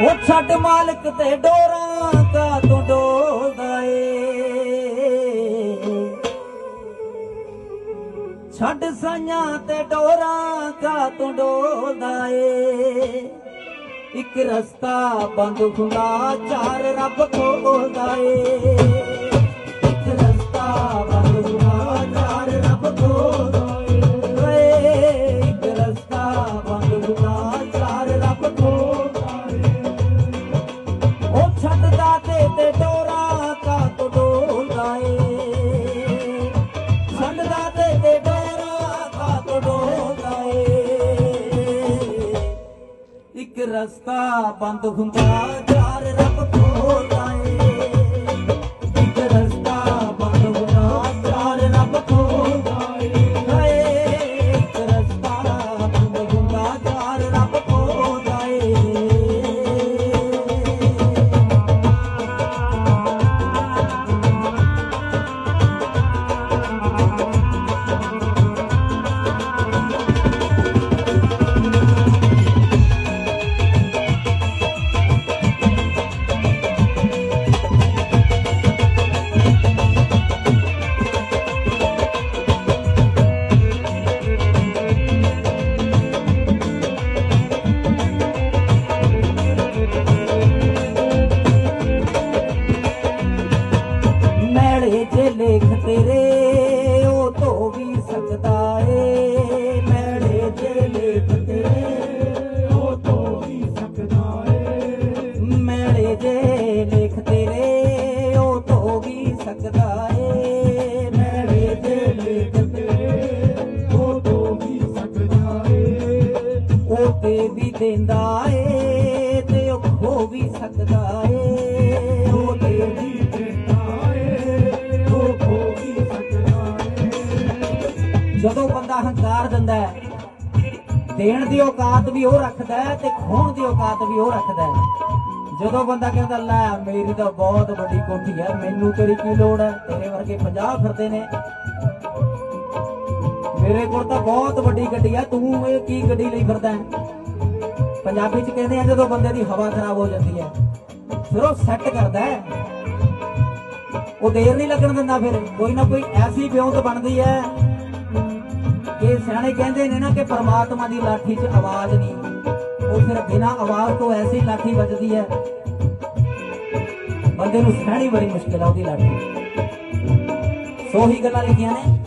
ਉਹ ਛੱਡ ਮਾਲਕ ਤੇ ਡੋਰਾਂ ਕਾ ਤੂੰ ਡੋਲਦਾ ਏ। ਛੱਡ ਸਾਈਆਂ ਤੇ ਡੋਰਾਂ ਕਾ ਤੂੰ ਡੋਲਦਾ ਏ। ਇੱਕ ਰਸਤਾ ਬੰਦ ਹੁੰਦਾ, ਚਾਰ ਰੱਬ ਖੋਲਦਾ ਏ। ਰਸਤਾ ਬੰਦ ਹੁੰਦਾ। ਚਾਰ ਰੱਬ ਖੋਲਦਾ ਏ ਮੈਲੇ ਜੇ ਲੇਖ ਤੇਰੇ, ਉਹ ਧੋ ਵੀ ਸਕਦਾ ਏ। ਮੈਲੇ ਜੇ ਲੇਖ ਤੇਰੇ, ਉਹ ਧੋ ਵੀ ਸਕਦਾ ਏ। ਮੈਲੇ ਜੇ ਲੇਖ ਤੇਰੇ, ਉਹ ਧੋ ਵੀ ਸਕਦਾ ਏ। ਮੈਲੇ ਜੇ ਲੇਖ ਤੇਰੇ, ਉਹ ਧੋ ਵੀ ਸਕਦਾ ਏ। ਉਹ ਤੇ ਵੀ ਦਿੰਦਾ ਏ, ਤੇ ਉਹ ਖੋ ਵੀ ਸਕਦਾ ਏ। ਜਦੋਂ ਬੰਦਾ ਹੰਕਾਰ ਦਿੰਦਾ ਹੈ, ਦੇਣ ਦੀ ਔਕਾਤ ਵੀ ਉਹ ਰੱਖਦਾ ਹੈ ਤੇ ਖੋਣ ਦੀ ਔਕਾਤ ਵੀ ਉਹ ਰੱਖਦਾ ਹੈ। ਜਦੋਂ ਬੰਦਾ ਕਹਿੰਦਾ, ਲੈ, ਮੇਰੀ ਤਾਂ ਬਹੁਤ ਵੱਡੀ ਕੋਠੀ ਹੈ, ਮੈਨੂੰ ਤੇਰੀ ਕੀ ਲੋੜ ਹੈ? ਤੇਰੇ ਵਰਗੇ 50 ਫਿਰਦੇ ਨੇ। ਮੇਰੇ ਕੋਲ ਤਾਂ ਬਹੁਤ ਵੱਡੀ ਗੱਡੀ ਆ ਤੂੰ ਇਹ ਕੀ ਗੱਡੀ ਲਈ ਫਿਰਦਾ ਹੈ? ਪੰਜਾਬੀ ਚ ਕਹਿੰਦੇ ਆ, ਜਦੋਂ ਬੰਦੇ ਦੀ ਹਵਾ ਖਰਾਬ ਹੋ ਜਾਂਦੀ ਹੈ, ਫਿਰ ਉਹ ਸੈੱਟ ਕਰਦਾ ਹੈ। ਉਹ ਦੇਰ ਨਹੀਂ ਲੱਗਣ ਦਿੰਦਾ ਫਿਰ। ਕੋਈ ਨਾ ਕੋਈ ਐਸੀ ਵਿਉਂਤ ਬਣਦੀ ਹੈ ਇਹ ਸਿਆਣੇ ਕਹਿੰਦੇ ਨੇ ਨਾ ਕਿ ਪਰਮਾਤਮਾ ਦੀ ਲਾਠੀ 'ਚ ਆਵਾਜ਼ ਨਹੀਂ। ਉਹ ਫਿਰ ਬਿਨਾਂ ਆਵਾਜ਼ ਤੋਂ ਐਸੀ ਲਾਠੀ ਵੱਜਦੀ ਹੈ। ਬੰਦੇ ਨੂੰ ਸਹਿਣੀ ਬੜੀ ਮੁਸ਼ਕਿਲ ਆ ਉਹਦੀ ਲਾਠੀ। ਸੋ ਹੀ ਗੱਲਾਂ ਲਿਖੀਆਂ ਨੇ।